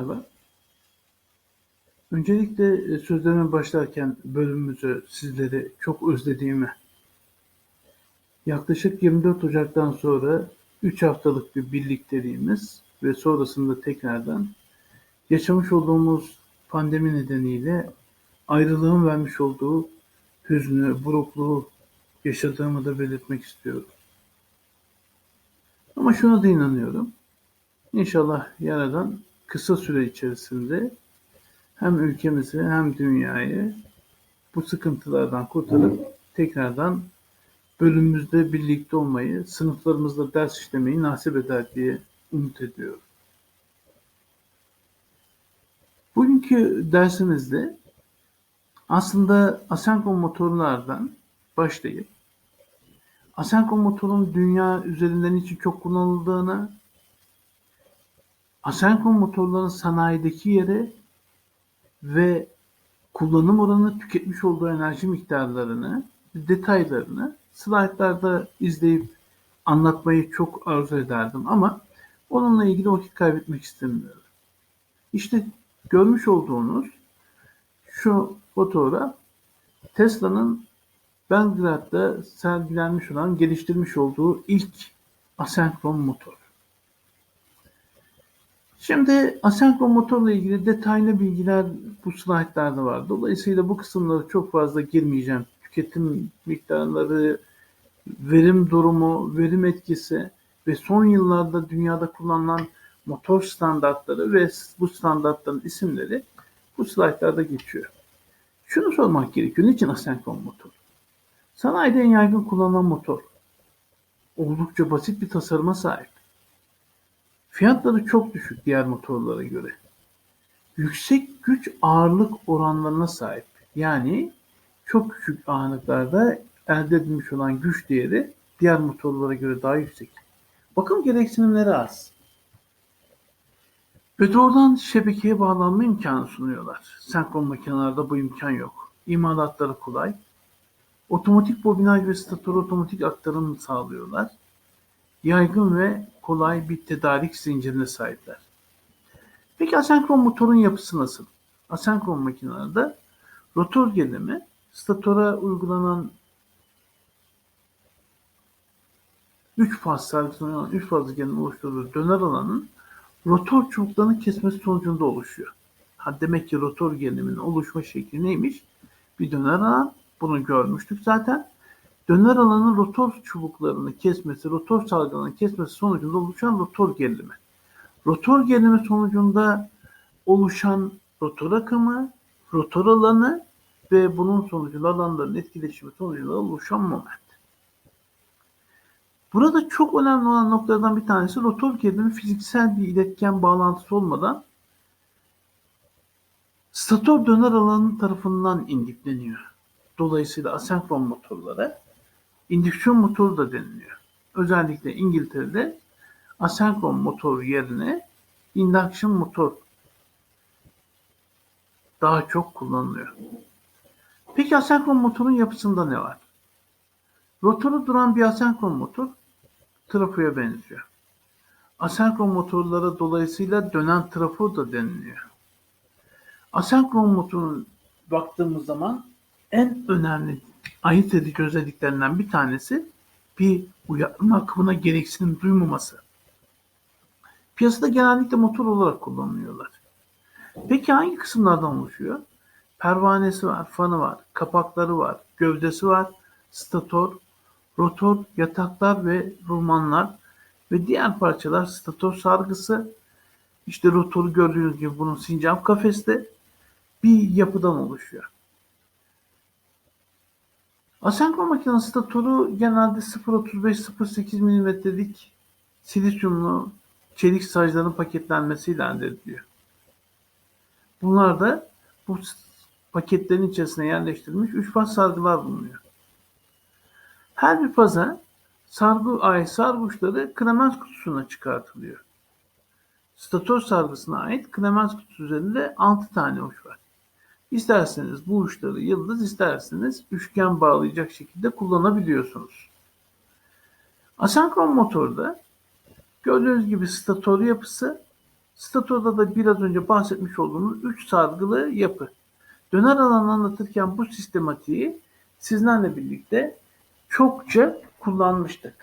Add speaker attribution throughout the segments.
Speaker 1: Merhaba. Öncelikle e, sözlerime başlarken bölümümüzü sizleri çok özlediğimi, yaklaşık 24 Ocak'tan sonra 3 haftalık bir birlikteliğimiz ve sonrasında tekrardan yaşamış olduğumuz pandemi nedeniyle ayrılığın vermiş olduğu hüznü, burukluğu yaşadığımı da belirtmek istiyorum. Ama şuna da inanıyorum. İnşallah Yaradan kısa süre içerisinde hem ülkemizi hem dünyayı bu sıkıntılardan kurtarıp tekrardan bölümümüzde birlikte olmayı, sınıflarımızda ders işlemeyi nasip eder diye umut ediyorum. Bugünkü dersimizde aslında Asenko motorlardan başlayıp Asenko motorun dünya üzerinden için çok kullanıldığını, Asenko motorların sanayideki yeri ve kullanım oranı tüketmiş olduğu enerji miktarlarını, detaylarını slaytlarda izleyip anlatmayı çok arzu ederdim ama onunla ilgili vakit kaybetmek istemiyorum. İşte görmüş olduğunuz şu fotoğraf Tesla'nın Belgrad'da sergilenmiş olan geliştirmiş olduğu ilk asenkron motor. Şimdi asenkron motorla ilgili detaylı bilgiler bu slaytlarda var. Dolayısıyla bu kısımlara çok fazla girmeyeceğim. Tüketim miktarları, verim durumu, verim etkisi ve son yıllarda dünyada kullanılan motor standartları ve bu standartların isimleri bu slaytlarda geçiyor. Şunu sormak gerekiyor. Niçin asenkron motor? Sanayide en yaygın kullanılan motor. Oldukça basit bir tasarıma sahip. Fiyatları çok düşük diğer motorlara göre. Yüksek güç ağırlık oranlarına sahip. Yani çok küçük ağırlıklarda elde edilmiş olan güç değeri diğer motorlara göre daha yüksek. Bakım gereksinimleri az. Ve doğrudan şebekeye bağlanma imkanı sunuyorlar. Senkron makinelerde bu imkan yok. İmalatları kolay. Otomatik bobinaj ve statör otomatik aktarım sağlıyorlar. Yaygın ve kolay bir tedarik zincirine sahipler. Peki asenkron motorun yapısı nasıl? Asenkron makinelerde rotor gerilimi statora uygulanan 3 faz sergilenen 3 fazlı gerilim oluşturduğu döner alanın rotor çubuklarının kesmesi sonucunda oluşuyor. Ha demek ki rotor geriliminin oluşma şekli neymiş? Bir döner alan, bunu görmüştük zaten. Döner alanın rotor çubuklarını kesmesi, rotor salgılarını kesmesi sonucunda oluşan rotor gerilimi. Rotor gerilimi sonucunda oluşan rotor akımı, rotor alanı ve bunun sonucunda alanların etkileşimi sonucunda oluşan moment. Burada çok önemli olan noktalardan bir tanesi rotor gerilimi fiziksel bir iletken bağlantısı olmadan stator döner alanı tarafından indikleniyor. Dolayısıyla asenkron motorlara indüksiyon motoru da deniliyor. Özellikle İngiltere'de asenkron motor yerine indüksiyon motor daha çok kullanılıyor. Peki asenkron motorun yapısında ne var? Rotoru duran bir asenkron motor trafoya benziyor. Asenkron motorlara dolayısıyla dönen trafo da deniliyor. Asenkron motorun baktığımız zaman en önemli ayırt edici özelliklerinden bir tanesi bir uyarma akımına gereksinim duymaması. Piyasada genellikle motor olarak kullanılıyorlar. Peki hangi kısımlardan oluşuyor? Pervanesi var, fanı var, kapakları var, gövdesi var, stator, rotor, yataklar ve romanlar ve diğer parçalar stator sargısı, işte rotoru gördüğünüz gibi bunun sincap kafeste bir yapıdan oluşuyor. Asenkron makinesi statoru genelde 0.35-0.8 mm'lik silisyumlu çelik sacların paketlenmesiyle elde ediliyor. Bunlar da bu paketlerin içerisine yerleştirilmiş 3 faz sargılar bulunuyor. Her bir faza sargı ay sargıçları Clemens kutusuna çıkartılıyor. Stator sargısına ait Clemens kutusu üzerinde 6 tane uç var. İsterseniz bu uçları yıldız, isterseniz üçgen bağlayacak şekilde kullanabiliyorsunuz. Asenkron motorda gördüğünüz gibi stator yapısı, Statorda da biraz önce bahsetmiş olduğumuz üç sargılı yapı. Döner alanı anlatırken bu sistematiği sizlerle birlikte çokça kullanmıştık.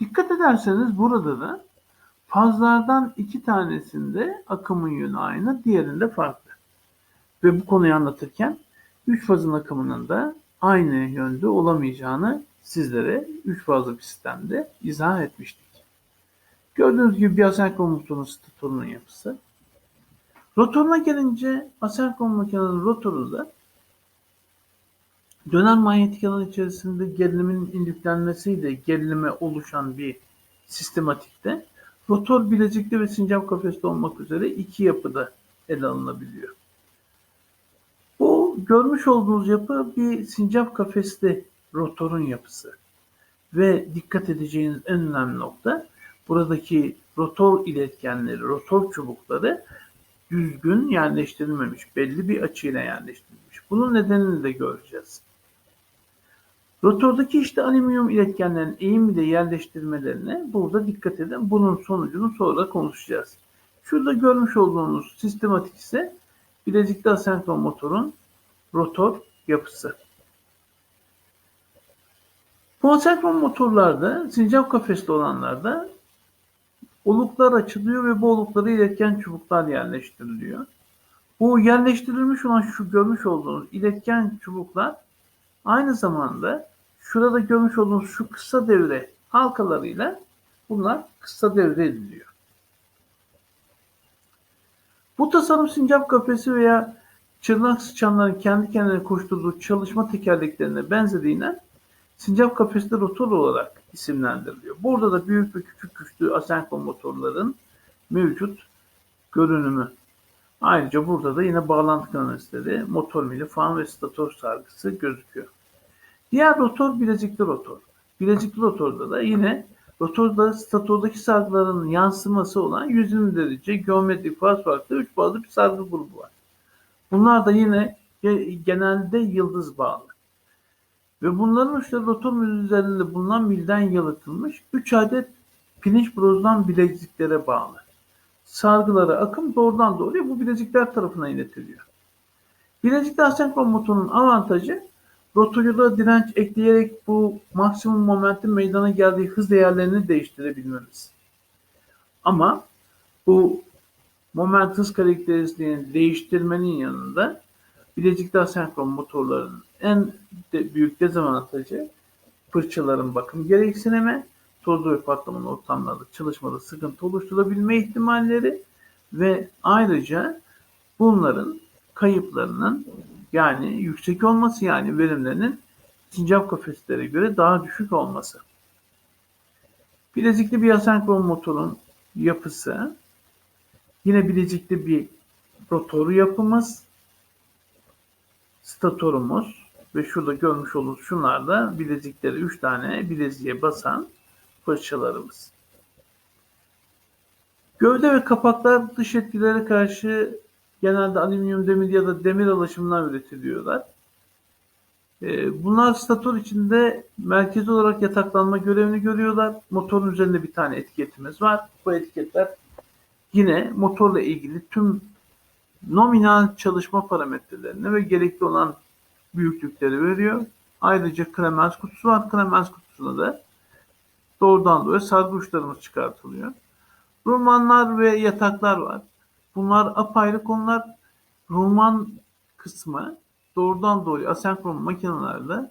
Speaker 1: Dikkat ederseniz burada da fazlardan iki tanesinde akımın yönü aynı, diğerinde farklı. Ve bu konuyu anlatırken üç fazın akımının da aynı yönde olamayacağını sizlere üç fazlı bir sistemde izah etmiştik. Gördüğünüz gibi bir asenkron motorun statorunun yapısı. Rotoruna gelince asenkron makinenin rotoru da dönen manyetik alan içerisinde gerilimin indüklenmesiyle gerilime oluşan bir sistematikte rotor bilezikli ve sincap kafeste olmak üzere iki yapıda ele alınabiliyor. Bu görmüş olduğunuz yapı bir sincap kafesli rotorun yapısı. Ve dikkat edeceğiniz en önemli nokta buradaki rotor iletkenleri, rotor çubukları düzgün yerleştirilmemiş, belli bir açıyla yerleştirilmiş. Bunun nedenini de göreceğiz. Rotordaki işte alüminyum iletkenlerin eğim ile yerleştirmelerine burada dikkat edin. Bunun sonucunu sonra konuşacağız. Şurada görmüş olduğunuz sistematik ise bilezikli asenkron motorun rotor yapısı. Bu asenkron motorlarda, sincap kafesli olanlarda oluklar açılıyor ve bu oluklara iletken çubuklar yerleştiriliyor. Bu yerleştirilmiş olan şu görmüş olduğunuz iletken çubuklar aynı zamanda şurada görmüş olduğunuz şu kısa devre halkalarıyla bunlar kısa devre ediliyor. Bu tasarım sincap kafesi veya çırnak sıçanların kendi kendine koşturduğu çalışma tekerleklerine benzediğinden sincap kafesli rotor olarak isimlendiriliyor. Burada da büyük ve küçük güçlü asenkron motorların mevcut görünümü. Ayrıca burada da yine bağlantı kanalisleri, motor mili, fan ve stator sargısı gözüküyor. Diğer rotor bilezikli rotor. Bilezikli rotorda da yine rotorda statordaki sargıların yansıması olan 120 derece geometrik faz farklı 3 bazlı bir sargı grubu var. Bunlar da yine genelde yıldız bağlı. Ve bunların uçları rotor üzerinde bulunan milden yalıtılmış 3 adet pirinç brozdan bileziklere bağlı. Sargılara akım doğrudan doğruya bu bilezikler tarafına iletiliyor. Bilezikli asenkron motorun avantajı rotorda direnç ekleyerek bu maksimum momentin meydana geldiği hız değerlerini değiştirebilmemiz. Ama bu moment hız karakteristiğini değiştirmenin yanında bilezikli asenkron motorların en de büyük dezavantajı fırçaların bakım gereksinimi, tozlu ve patlamalı ortamlarda çalışmada sıkıntı oluşturabilme ihtimalleri ve ayrıca bunların kayıplarının yani yüksek olması yani verimlerinin sincap kafeslere göre daha düşük olması. Bilezikli bir asenkron motorun yapısı yine bilezikli bir rotoru yapımız statorumuz ve şurada görmüş olduğunuz şunlar da bilezikleri 3 tane bileziğe basan fırçalarımız. Gövde ve kapaklar dış etkilere karşı genelde alüminyum demir ya da demir alaşımından üretiliyorlar. Ee, bunlar stator içinde merkezi olarak yataklanma görevini görüyorlar. Motorun üzerinde bir tane etiketimiz var. Bu etiketler yine motorla ilgili tüm nominal çalışma parametrelerini ve gerekli olan büyüklükleri veriyor. Ayrıca kremez kutusu var. Kremez kutusuna da doğrudan doğruya sargı uçlarımız çıkartılıyor. Rumanlar ve yataklar var. Bunlar apayrı konular. Ruman kısmı doğrudan doğruya asenkron makinelerde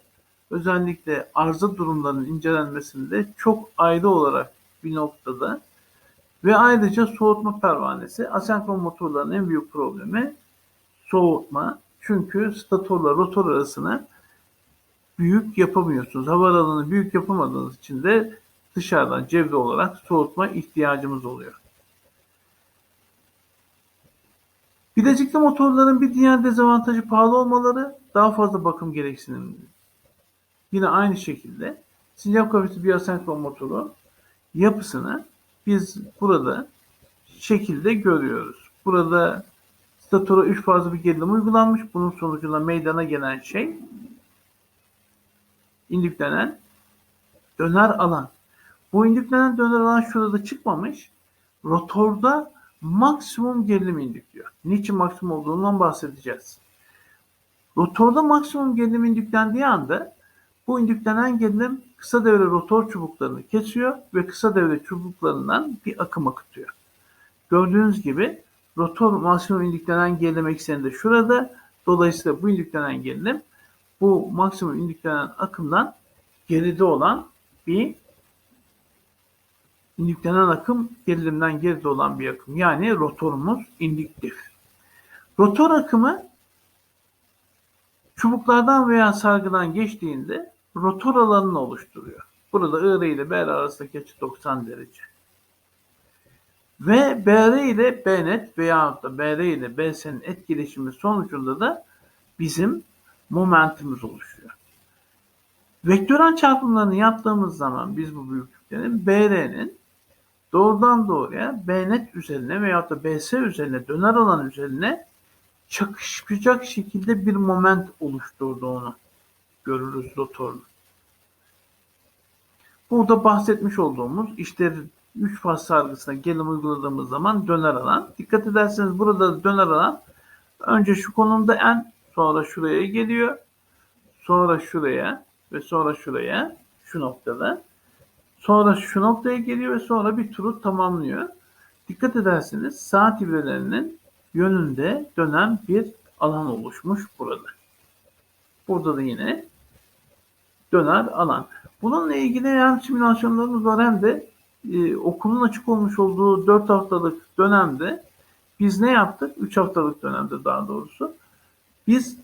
Speaker 1: özellikle arıza durumlarının incelenmesinde çok ayrı olarak bir noktada ve ayrıca soğutma pervanesi asenkron motorların en büyük problemi soğutma. Çünkü statorla rotor arasına büyük yapamıyorsunuz. Hava aralığını büyük yapamadığınız için de dışarıdan cevre olarak soğutma ihtiyacımız oluyor. Bilezikli motorların bir diğer dezavantajı pahalı olmaları, daha fazla bakım gereksinimli. Yine aynı şekilde sinyal kafesi bir asenkron motoru yapısını biz burada şekilde görüyoruz. Burada statora 3 fazla bir gerilim uygulanmış. Bunun sonucunda meydana gelen şey indüklenen döner alan. Bu indüklenen döner alan şurada çıkmamış. Rotorda maksimum gerilim indükliyor. Niçin maksimum olduğundan bahsedeceğiz. Rotorda maksimum gerilim indüklendiği anda bu indüklenen gerilim kısa devre rotor çubuklarını kesiyor ve kısa devre çubuklarından bir akım akıtıyor. Gördüğünüz gibi rotor maksimum indüklenen gerilim ekseni de şurada. Dolayısıyla bu indüklenen gerilim bu maksimum indüklenen akımdan geride olan bir indüklenen akım gerilimden geride olan bir akım. Yani rotorumuz indüktif. Rotor akımı çubuklardan veya sargıdan geçtiğinde rotor alanını oluşturuyor. Burada IR ile BR arasındaki açı 90 derece. Ve BR ile BNet veya da BR ile BS'nin etkileşimi sonucunda da bizim momentumumuz oluşuyor. Vektörel çarpımlarını yaptığımız zaman biz bu büyüklüklerin BR'nin doğrudan doğruya BNet üzerine veya da BS üzerine döner alan üzerine çakışacak şekilde bir moment oluşturduğunu görürüz rotorun. Burada bahsetmiş olduğumuz işte 3 faz sargısına gelim uyguladığımız zaman döner alan. Dikkat ederseniz burada döner alan önce şu konumda en sonra şuraya geliyor. Sonra şuraya ve sonra şuraya şu noktada. Sonra şu noktaya geliyor ve sonra bir turu tamamlıyor. Dikkat ederseniz saat ibrelerinin yönünde dönen bir alan oluşmuş burada. Burada da yine döner alan. Bununla ilgili hem simülasyonlarımız var hem de e, okulun açık olmuş olduğu 4 haftalık dönemde biz ne yaptık? 3 haftalık dönemde daha doğrusu. Biz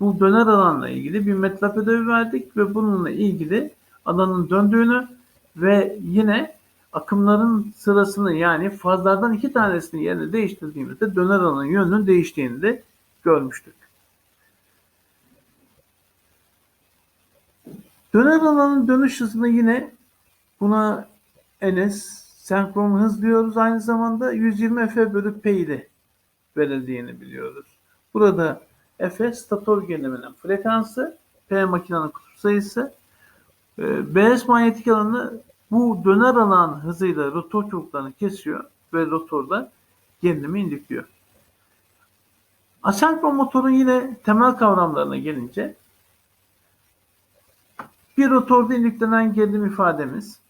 Speaker 1: bu döner alanla ilgili bir MATLAB ödevi verdik ve bununla ilgili alanın döndüğünü ve yine akımların sırasını yani fazlardan iki tanesini yerini değiştirdiğimizde döner alanın yönünün değiştiğini de görmüştük. Döner alanın dönüş hızını yine buna ns senkron hız diyoruz. Aynı zamanda 120 f bölü p ile verildiğini biliyoruz. Burada f stator geriliminin frekansı, p makinenin kutup sayısı, e, bs manyetik alanı bu döner alan hızıyla rotor çubuklarını kesiyor ve rotorda gerilimi indükliyor. Asenkron motorun yine temel kavramlarına gelince bir rotorda indüklenen gerilim ifademiz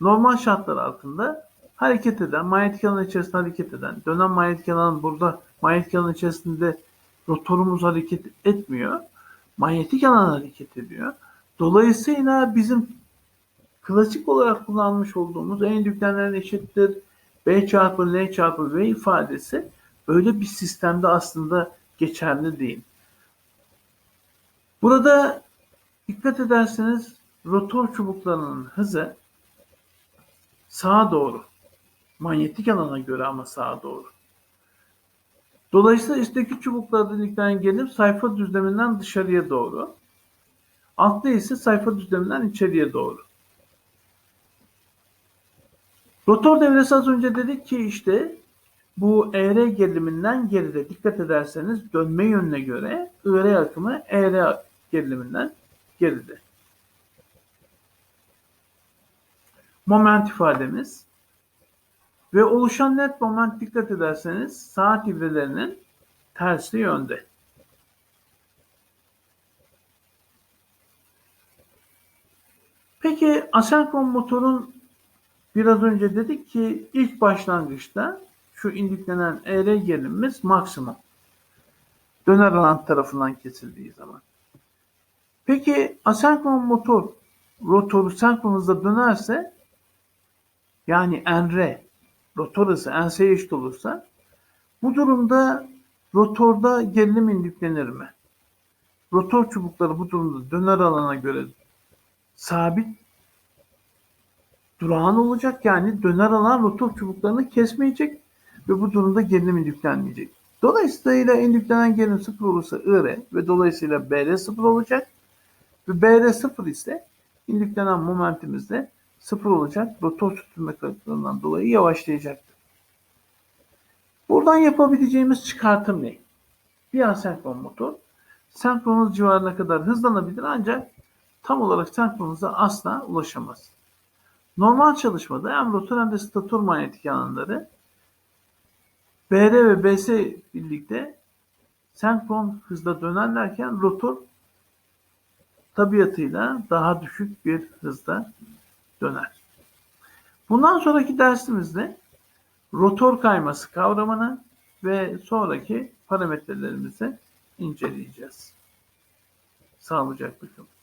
Speaker 1: normal şartlar altında hareket eden, manyetik alan içerisinde hareket eden, dönen manyetik alan burada manyetik alan içerisinde rotorumuz hareket etmiyor. Manyetik alan hareket ediyor. Dolayısıyla bizim klasik olarak kullanmış olduğumuz en yüklenen eşittir B çarpı L çarpı V ifadesi böyle bir sistemde aslında geçerli değil. Burada dikkat ederseniz rotor çubuklarının hızı sağa doğru. Manyetik alana göre ama sağa doğru. Dolayısıyla üstteki çubuklar delikten gelip sayfa düzleminden dışarıya doğru. Altta ise sayfa düzleminden içeriye doğru. Rotor devresi az önce dedik ki işte bu ER geriliminden geride dikkat ederseniz dönme yönüne göre IR akımı ER geriliminden geride. Moment ifademiz ve oluşan net moment dikkat ederseniz saat ibrelerinin tersi yönde. Peki asenkron motorun biraz önce dedik ki ilk başlangıçta şu indüklenen ER gerilimimiz maksimum. Döner alan tarafından kesildiği zaman. Peki asenkron motor rotoru senkron hızla dönerse yani NR rotor hızı NS'ye eşit olursa bu durumda rotorda gerilim indüklenir mi? Rotor çubukları bu durumda döner alana göre sabit durağan olacak. Yani döner alan rotor çubuklarını kesmeyecek ve bu durumda gerilim indüklenmeyecek. Dolayısıyla indüklenen gerilim sıfır olursa IR ve dolayısıyla BR sıfır olacak. Ve BR sıfır ise indüklenen momentimiz de sıfır olacak. Rotor sürtünme kayıtlarından dolayı yavaşlayacaktır. Buradan yapabileceğimiz çıkartım ne? Bir asenkron motor senkron civarına kadar hızlanabilir ancak tam olarak senkron hıza asla ulaşamaz. Normal çalışmada hem rotor hem de stator manyetik alanları BR ve BS birlikte senkron hızla dönerlerken rotor tabiatıyla daha düşük bir hızda döner. Bundan sonraki dersimizde rotor kayması kavramını ve sonraki parametrelerimizi inceleyeceğiz. Sağlıcakla kalın.